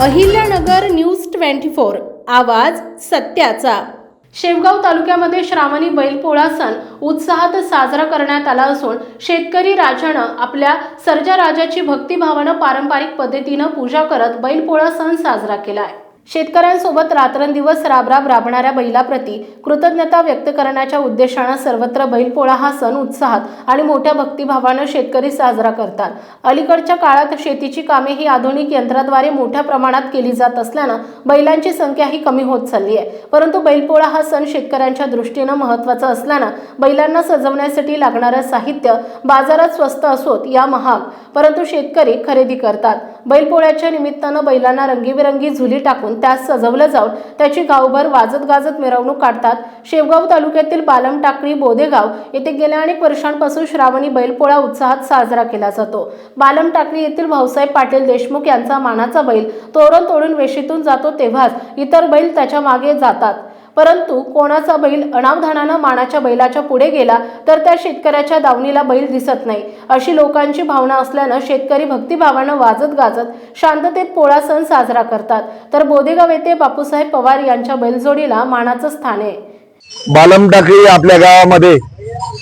Ahilyanagar news twenty four आवाज सत्याचा. शेवगाव तालुक्यामध्ये श्रावणी बैलपोळा सण उत्साहात साजरा करण्यात आला असून शेतकरी राजानं आपल्या सर्जा राजाची भक्तिभावानं पारंपरिक पद्धतीनं पूजा करत बैलपोळा सण साजरा केला आहे शेतकऱ्यांसोबत रात्रंदिवस राबराब राबणाऱ्या बैलाप्रती कृतज्ञता व्यक्त करण्याच्या उद्देशानं सर्वत्र बैलपोळा हा सण उत्साहात आणि मोठ्या भक्तिभावानं शेतकरी साजरा करतात. अलीकडच्या काळात शेतीची कामे ही आधुनिक यंत्राद्वारे मोठ्या प्रमाणात केली जात असल्यानं बैलांची संख्या ही कमी होत चालली आहे. परंतु बैलपोळा हा सण शेतकऱ्यांच्या दृष्टीनं महत्त्वाचा असल्यानं बैलांना सजवण्यासाठी लागणारं साहित्य बाजारात स्वस्त असोत या महाग. परंतु शेतकरी खरेदी करतात. बैलपोळ्याच्या निमित्तानं बैलांना रंगीबेरंगी झुली टाकून त्यास सजवलं जाऊन त्याची गावभर वाजत गाजत मिरवणूक काढतात. शेवगाव तालुक्यातील बालम टाकळी बोदेगाव येथे गेल्या अनेक वर्षांपासून श्रावणी बैलपोळा उत्साहात साजरा केला जातो. बालम टाकळी येथील भाऊसाहेब पाटील देशमुख यांचा मानाचा बैल तोरण तोडून वेशीतून जातो तेव्हाच इतर बैल त्याच्यामागे जातात. परंतु कोणाचा बैल अनावधानानं मानाच्या बैलाच्या पुढे गेला तर त्या शेतकऱ्याच्या दावणीला बैल दिसत नाही अशी लोकांची भावना असल्यानं शेतकरी भक्तिभावानं वाजत गाजत शांततेत पोळा सण साजरा करतात. तर बोदेगाव येथे बापूसाहेब पवार यांच्या बैलजोडीला मानाचं स्थान आहे. बालम टाकळी आपल्या गावामध्ये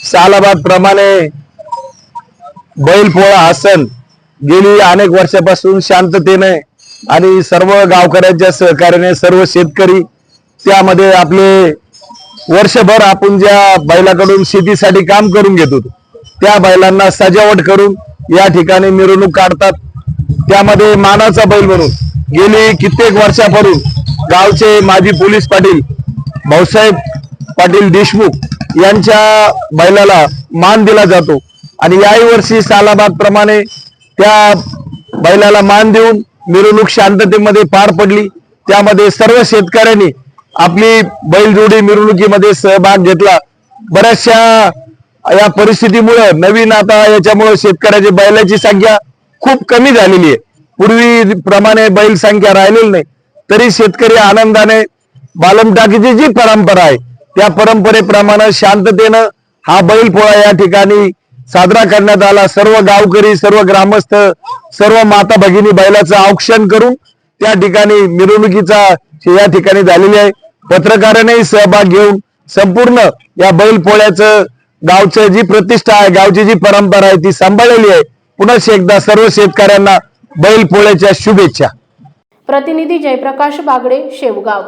सालाबाद प्रमाणे बैल पोळा हा सण गेली अनेक वर्षापासून शांततेने आणि सर्व गावकऱ्यांच्या सहकार्याने सर्व शेतकरी त्यामध्ये आपले वर्षभर आपण ज्या बैलाकडून शेतीसाठी काम करून घेतो त्या बैलांना सजावट करून या ठिकाणी मिरवणूक काढतात. त्यामध्ये मानाचा बैल म्हणून गेली कित्येक वर्षापासून गावचे माजी पोलीस पाटील भाऊसाहेब पाटील देशमुख यांच्या बैलाला मान दिला जातो. आणि याही वर्षी सालाबाद प्रमाणे त्या बैलाला मान देऊन मिरवणूक शांततेमध्ये पार पडली. त्यामध्ये सर्व शेतकऱ्यांनी आपली बैलजोडी मिरवणुकीमध्ये सहभाग घेतला. बऱ्याचशा या परिस्थितीमुळे नवीन आता याच्यामुळे शेतकऱ्याची बैलाची संख्या खूप कमी झालेली आहे. पूर्वी प्रमाणे बैल संख्या राहिलेली नाही. तरी शेतकरी आनंदाने बालमटाकीची जी परंपरा आहे त्या परंपरेप्रमाणे शांततेनं हा बैल पोळा या ठिकाणी साजरा करण्यात आला. सर्व गावकरी सर्व ग्रामस्थ सर्व माता भगिनी बैलाचं औक्षण करून त्या ठिकाणी मिरवणुकीचा या ठिकाणी झालेली आहे. पत्रकारांनाही सहभाग घेऊन संपूर्ण या बैल पोळ्याचं गावचं जी प्रतिष्ठा आहे गावची जी परंपरा आहे ती सांभाळलेली आहे. पुन्हा एकदा सर्व शेतकऱ्यांना बैल पोळ्याच्या शुभेच्छा. प्रतिनिधी जयप्रकाश बागडे शेवगाव.